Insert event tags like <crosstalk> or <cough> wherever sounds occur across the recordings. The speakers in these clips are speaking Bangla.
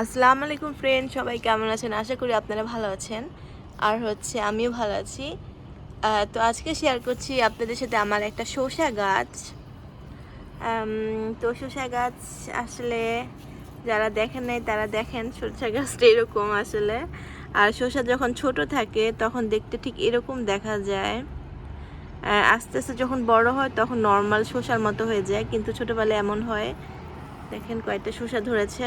আসসালামু আলাইকুম ফ্রেন্ড সবাই কেমন আছেন? আশা করি আপনারা ভালো আছেন। আর হচ্ছে আমিও ভালো আছি। তো আজকে শেয়ার করছি আপনাদের সাথে আমার একটা শসা গাছ। তো শসা গাছ আসলে যারা দেখেন নাই, তারা দেখেন শসা গাছটা এরকম আসলে। আর শসা যখন ছোট থাকে, তখন দেখতে ঠিক এরকম দেখা যায়। আস্তে আস্তে যখন বড় হয়, তখন নর্মাল শসার মতো হয়ে যায়। কিন্তু ছোটোবেলায় এমন হয়। দেখেন কয়েকটা শসা ধরেছে।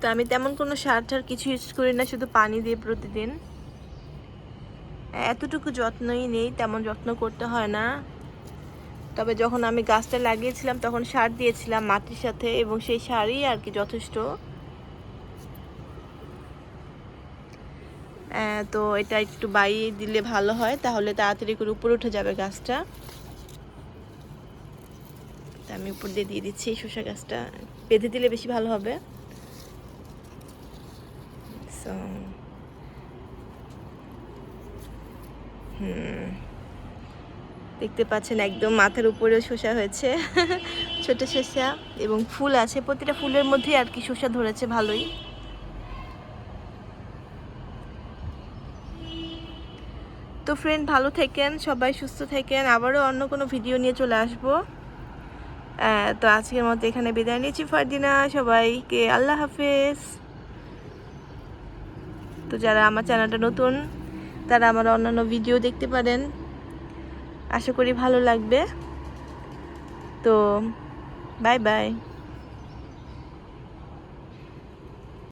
তো আমি তেমন কোনো সার টার কিছু ইউজ করি না, শুধু পানি দিয়ে প্রতিদিন। এতটুকু যত্নই নেই, তেমন যত্ন করতে হয় না। তবে যখন আমি গাছটা লাগিয়েছিলাম, তখন সার দিয়েছিলাম মাটির সাথে এবং সেই সারই আর কি যথেষ্ট। তো এটা একটু বাইয়ে দিলে ভালো হয়, তাহলে তাড়াতাড়ি করে উপরে উঠে যাবে গাছটা। তা আমি উপর দিয়ে দিয়ে দিচ্ছি শসা গাছটা। বেঁধে দিলে বেশি ভালো হবে। So, হুম দেখতে পাচ্ছেন একদম মাথার উপরেও শসা হয়েছে। <laughs> ছোট শসা এবং ফুল আছে। প্রতিটা ফুলের মধ্যেই আর কি শসা ধরেছে ভালোই। তো ফ্রেন্ড ভালো থাকেন সবাই সুস্থ থাকেন। আবারও অন্য কোনো ভিডিও নিয়ে চলে আসব। তো আজকের মতো এখানে বিদায় নিচ্ছি। ফারদিনা সবাইকে আল্লাহ হাফেজ। তো যারা আমার চ্যানেলটা নতুন, তারা আমার অন্যান্য ভিডিও দেখতে পারেন। আশা করি ভালো লাগবে। তো বাই বাই